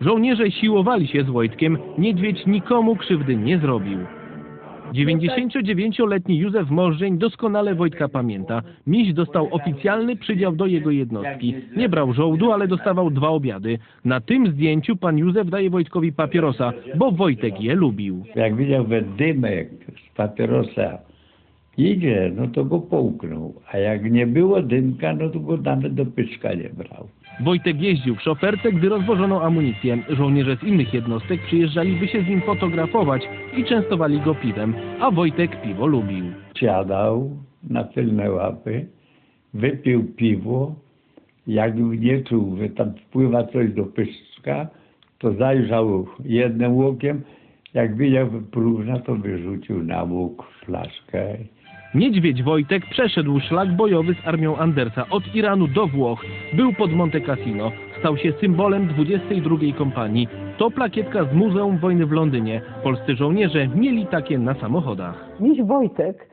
Żołnierze siłowali się z Wojtkiem, niedźwiedź nikomu krzywdy nie zrobił. 99-letni Józef Możdżeń doskonale Wojtka pamięta. Miś dostał oficjalny przydział do jego jednostki. Nie brał żołdu, ale dostawał dwa obiady. Na tym zdjęciu pan Józef daje Wojtkowi papierosa, bo Wojtek je lubił. Jak widział we dymek z papierosa idzie, no to go połknął. A jak nie było dymka, no to go nawet do pyczka nie brał. Wojtek jeździł w szoferce, gdy rozwożono amunicję. Żołnierze z innych jednostek przyjeżdżali, by się z nim fotografować i częstowali go piwem, a Wojtek piwo lubił. Siadał na tylne łapy, wypił piwo, jak nie czuł, że tam wpływa coś do pyszczka, to zajrzał jednym łokiem, jak widział próżna, to wyrzucił na łuk flaszkę. Niedźwiedź Wojtek przeszedł szlak bojowy z armią Andersa od Iranu do Włoch. Był pod Monte Cassino. Stał się symbolem 22 kompanii. To plakietka z Muzeum Wojny w Londynie. Polscy żołnierze mieli takie na samochodach. Miś Wojtek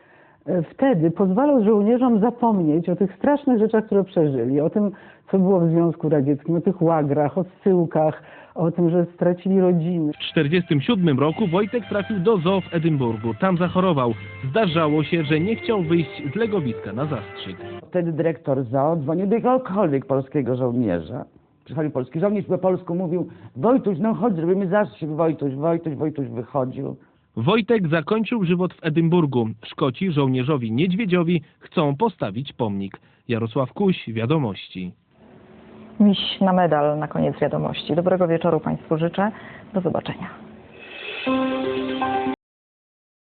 wtedy pozwalał żołnierzom zapomnieć o tych strasznych rzeczach, które przeżyli, o tym, co było w Związku Radzieckim, o tych łagrach, o zsyłkach, o tym, że stracili rodziny. W 1947 roku Wojtek trafił do zoo w Edynburgu. Tam zachorował. Zdarzało się, że nie chciał wyjść z legowiska na zastrzyk. Wtedy dyrektor ZOO dzwonił do jakiegokolwiek polskiego żołnierza. Przychodził polski żołnierz, po polsku mówił Wojtuś, no chodź, zrobimy zastrzyk, Wojtuś, Wojtuś, Wojtuś wychodził. Wojtek zakończył żywot w Edynburgu. Szkoci żołnierzowi niedźwiedziowi chcą postawić pomnik. Jarosław Kuś, Wiadomości. Miś na medal na koniec wiadomości. Dobrego wieczoru Państwu życzę. Do zobaczenia.